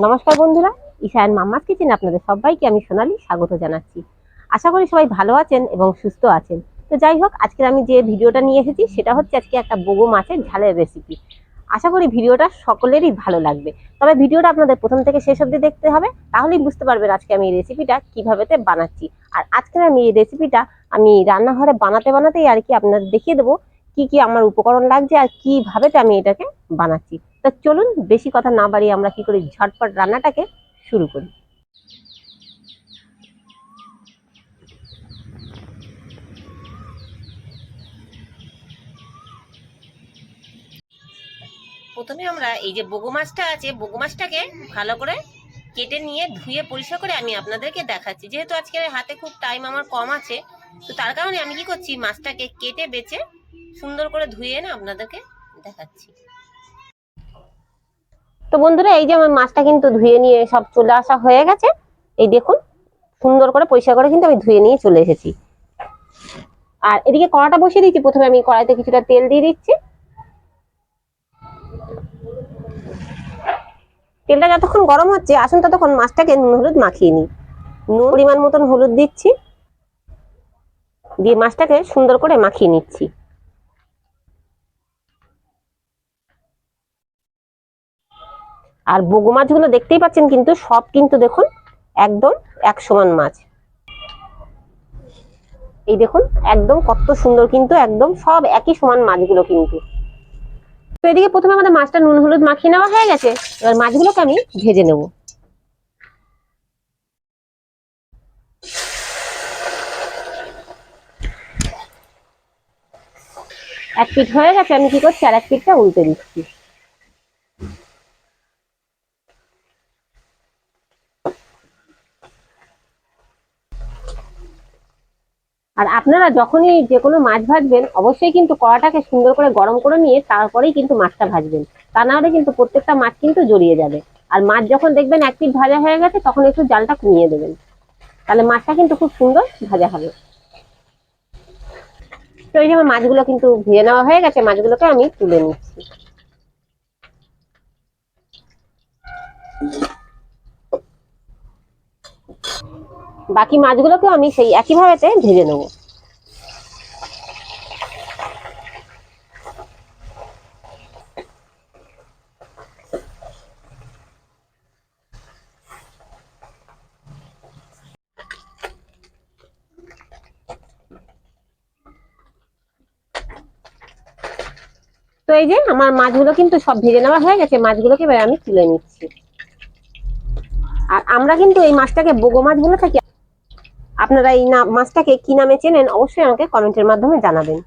নমস্কার বন্ধুরা ঈশায়ন mamma's kitchen আপনাদের সবাইকে আমি সোনালি স্বাগত জানাচ্ছি। আশা করি সবাই ভালো আছেন এবং সুস্থ আছেন। তো যাই হোক আজকে আমি যে ভিডিওটা নিয়ে এসেছি, সেটা হচ্ছে আজকে একটা বগো মাছের ঝালের রেসিপি আশা করি ভিডিওটা সকলেরই ভালো লাগবে। তবে ভিডিওটা আপনাদের প্রথম থেকে শেষ অবধি দেখতে হবে, তাহলেই বুঝতে পারবেন আজকে আমি এই রেসিপিটা কীভাবে বানাচ্ছি। আর আজকে আমি এই রেসিপিটা আমি রান্নাঘরে বানাতে বানাতেই আর কি আপনাদের দেখিয়ে দেবো কি কি আমার উপকরণ লাগছে আর কীভাবে আমি এটাকে বানাচ্ছি। তা চলুন, বেশি কথা না বাড়িয়ে আমরা কি করি ঝটপট রান্নাটাকে শুরু করি। প্রথমে আমরা এই যে বগু মাছটা আছে, বগু মাছটাকে ভালো করে কেটে নিয়ে ধুয়ে পরিষ্কার করে আমি আপনাদেরকে দেখাচ্ছি। যেহেতু আজকে হাতে খুব টাইম আমার কম আছে, তো তার কারণে আমি কি করছি, মাছটাকে কেটে বেছে সুন্দর করে ধুয়ে না আপনাদেরকে দেখাচ্ছি। তো বন্ধুরা, এই যে আমার মাছটা কিন্তু ধুয়ে নিয়ে সব চলে আসা হয়ে গেছে। এই দেখুন, সুন্দর করে, পরিষ্কার করে কিন্তু আমি ধুয়ে নিয়ে চলে এসেছি। আর এদিকে কড়াটা বসিয়ে দিচ্ছি প্রথমে আমি কড়াইতে কিছুটা তেল দিয়ে দিচ্ছি। তেলটা যতক্ষণ গরম হচ্ছে, আসুন ততক্ষণ মাছটাকে নুন হলুদ মাখিয়ে নিই। নুন পরিমাণ মতন হলুদ দিচ্ছি। দিয়ে মাছটাকে সুন্দর করে মাখিয়ে নিচ্ছি। আর বগু মাছগুলো দেখতেই পাচ্ছেন কিন্তু সব কিন্তু দেখুন একদম এক সমান মাছ। এই দেখুন, একদম কত সুন্দর কিন্তু একদম সব একই সমান মাছগুলো কিন্তু। তো এদিকে প্রথমে আমাদের মাছটা নুন, হলুদ মাখিয়ে নেওয়া হয়ে গেছে। এবার মাছগুলোকে আমি ভেজে নেব। এক পিঠ হয়ে গেছে, আমি কি করছি? আর এক পিঠটা উল্টে দিচ্ছি। আর আপনারা যখনই যে কোনো মাছ ভাজবেন, অবশ্যই কিন্তু কড়াটাকে সুন্দর করে গরম করে নিয়ে তারপরেই কিন্তু মাছটা ভাজবেন। তা না হলে কিন্তু প্রত্যেকটা মাছ কিন্তু জড়িয়ে যাবে। আর মাছ যখন দেখবেন এক পিঠ ভাজা হয়ে গেছে, তখন একটু জালটা কমিয়ে দেবেন। তাহলে মাছটা কিন্তু খুব সুন্দর ভাজা হবে। তো এই যে আমার মাছগুলো কিন্তু ভেজে নেওয়া হয়ে গেছে, মাছগুলোকে আমি তুলে নিচ্ছি। বাকি মাছগুলোকে আমি সেই একইভাবে ভেজে নেব। তো এই যে আমার মাছগুলো কিন্তু সব ভেজে নেওয়া হয়ে গেছে, মাছগুলোকে এবার আমি তুলে নিচ্ছি। আর আমরা কিন্তু এই মাছটাকে বগো মাছ বলে থাকি আপনারা এই মাছটাকে কি নামে চেনেন অবশ্যই আমাকে কমেন্টের মাধ্যমে জানাবেন।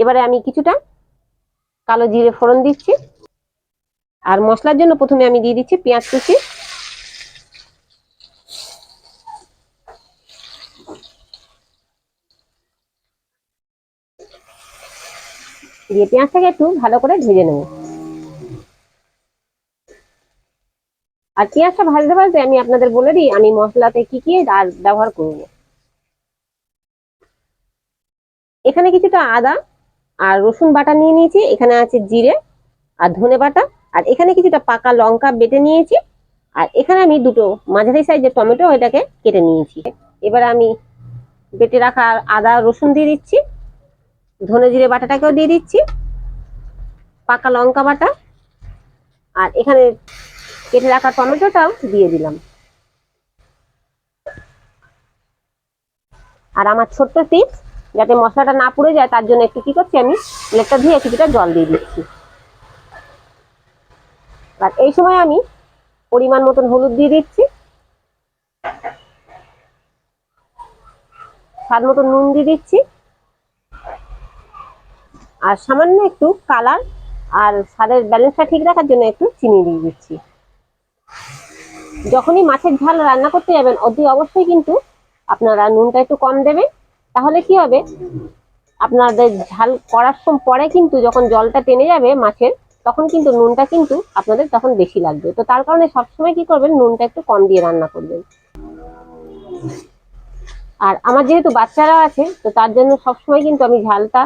এবারে আমি কিছুটা কালো জিরে ফোড়ন দিচ্ছি। আর মশলার জন্য প্রথমে আমি দিয়ে দিচ্ছি পেঁয়াজ কুচি। দিয়ে পেঁয়াজটাকে একটু ভালো করে ভেজে নেব। আর পেঁয়াজটা ভাজতে ভাজতে? আমি আপনাদের বলে দিই, আমি মশলাতে কি কি আর ব্যবহার করব। এখানে কিছুটা আদা আর রসুন বাটা নিয়ে নিয়েছি, এখানে আছে জিরে আর ধনে বাটা, আর এখানে কিছুটা পাকা লঙ্কা বেটে নিয়েছি, আর এখানে আমি দুটো মাঝারি সাইজের টমেটো এটাকে কেটে নিয়েছি। এবার আমি বেটে রাখা আদা রসুন দিয়ে দিচ্ছি, ধনে জিরে বাটাটাকেও দিয়ে দিচ্ছি, পাকা লঙ্কা বাটা, আর এখানে কেটে রাখা টমেটোটাও দিয়ে দিলাম। আর আমার ছোট্ট টিপস যাতে মশলাটা না পুড়ে যায়, তার জন্য একটু কি করছি আমি প্লেটটা ধুয়ে কিছুটা জল দিয়ে দিচ্ছি। আর এই সময় আমি পরিমাণ মতন হলুদ দিয়ে দিচ্ছি। স্বাদ মতন নুন দিয়ে দিচ্ছি। আর সামান্য একটু কালার আর স্বাদের ব্যালেন্সটা ঠিক রাখার জন্য একটু চিনি দিয়ে দিচ্ছি। যখনই মাছের ঝাল রান্না করতে যাবেন, অতি অবশ্যই কিন্তু আপনারা নুনটা একটু কম দেবেন। তাহলে কি হবে? আপনাদের ঝাল করার সময় পরে কিন্তু যখন জলটা টেনে যাবে মাছের, তখন কিন্তু নুনটা কিন্তু আপনাদের তখন বেশি লাগবে। তো তার কারণে সবসময় কি করবেন, নুনটা একটু কম দিয়ে রান্না করবেন। আর আমার যেহেতু বাচ্চারা আছে, তো তার জন্য সবসময় কিন্তু আমি ঝালটা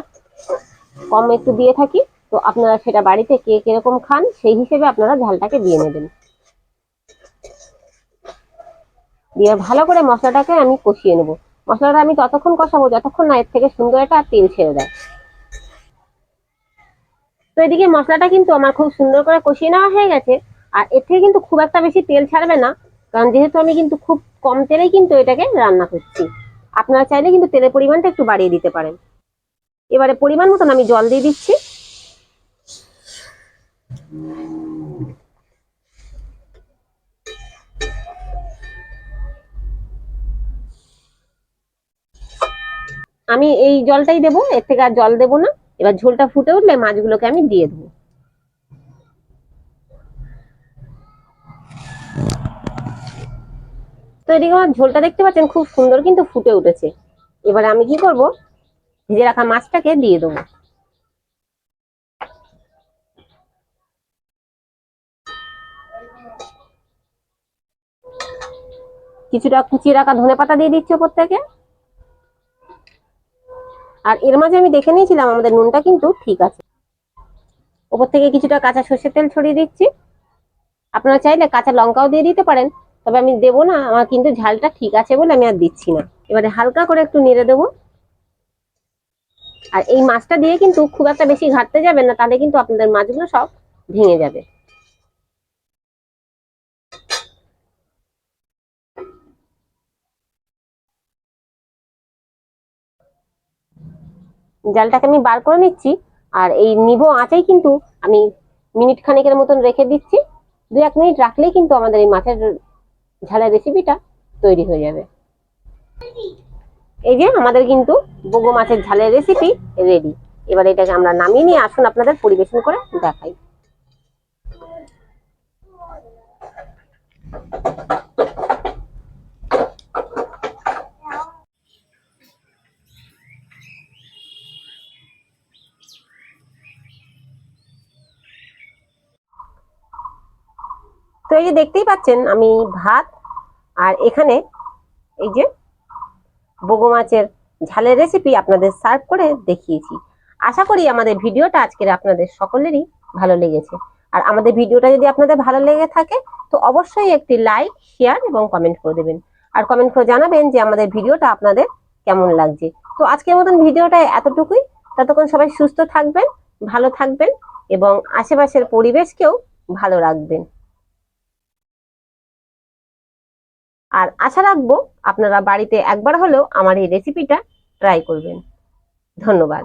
কম একটু দিয়ে থাকি। তো আপনারা সেটা বাড়িতে কে কীরকম খান, সেই হিসেবে আপনারা ঝালটাকে দিয়ে নেবেন। দিয়ে ভালো করে মশলাটাকে আমি কষিয়ে নেব। মশলাটা আমি ততক্ষণ কষাবো, যতক্ষণ না এর থেকে সুন্দর একটা তেল ছেড়ে দেয়। তো এদিকে মশলাটা কিন্তু আমার খুব সুন্দর করে কষিয়ে নেওয়া হয়ে গেছে, আর এর থেকে কিন্তু খুব একটা বেশি তেল ছাড়বে না, কারণ যেহেতু আমি কিন্তু খুব কম তেলেই কিন্তু এটাকে রান্না করছি। আপনারা চাইলে কিন্তু তেলের পরিমাণটা একটু বাড়িয়ে দিতে পারেন। এবারে পরিমাণ মতন আমি জল দিয়ে দিচ্ছি। আমি এই জলটাই দেবো, এর থেকে আর জল দেবো না। এবার ঝোলটা ফুটে উঠলে মাছগুলোকে আমি দিয়ে দেবো। তো এদিকে আমার ঝোলটা দেখতে পাচ্ছেন, খুব সুন্দর কিন্তু ফুটে উঠেছে। এবারে আমি কি করব? ভেজে রাখা মাছটাকে দিয়ে দেবো। কিছুটা কুচিয়ে রাখা ধনে পাতা দিয়ে দিচ্ছি থেকে। আর এর মাঝে আমি দেখে নিয়েছিলাম আমাদের নুনটা কিন্তু ঠিক আছে। ওপর থেকে কিছুটা কাঁচা সর্ষের তেল ছড়িয়ে দিচ্ছি। আপনারা চাইলে কাঁচা লঙ্কাও দিয়ে দিতে পারেন, তবে আমি দেবো না, আমার কিন্তু ঝালটা ঠিক আছে বলে আমি আর দিচ্ছি না। এবারে হালকা করে একটু নেড়ে দেবো। আর এই মাছটা দিয়ে কিন্তু খুব একটা বেশি ঘাটতে যাবেন না, তাহলে কিন্তু আপনাদের মাছগুলো সব ভেঙে যাবে। জালটাকে আমি বার করে নিচ্ছি, আর এই নিব আঁচেই কিন্তু আমি মিনিট খানেকের মতন রেখে দিচ্ছি। দু এক মিনিট রাখলেই কিন্তু আমাদের এই মাছের ঝালের রেসিপিটা তৈরি হয়ে যাবে। এই যে আমাদের কিন্তু বগো মাছের ঝালের রেসিপি রেডি এবার এটাকে আমরা নামিয়ে নিয়ে আসুন আপনাদের পরিবেশন করে দেখাই। তো এই যে দেখতেই পাচ্ছেন, আমি ভাত আর এখানে এই যে বগো মাছের ঝালের রেসিপি আপনাদের সার্ভ করে দেখিয়েছি। আশা করি আমাদের ভিডিওটা আজকের আপনাদের সকলেরই ভালো লেগেছে। আর আমাদের ভিডিওটা যদি আপনাদের ভালো লেগে থাকে, তো অবশ্যই একটি লাইক শেয়ার এবং কমেন্ট করে দেবেন। আর কমেন্ট করে জানাবেন যে আমাদের ভিডিওটা আপনাদের কেমন লাগছে। তো আজকের মতন ভিডিওটা এতটুকুই। ততক্ষণ সবাই সুস্থ থাকবেন, ভালো থাকবেন এবং আশেপাশের পরিবেশকেও ভালো রাখবেন। আর আশা রাখব আপনারা বাড়িতে একবার হলেও আমার এই রেসিপিটা ট্রাই করবেন। ধন্যবাদ।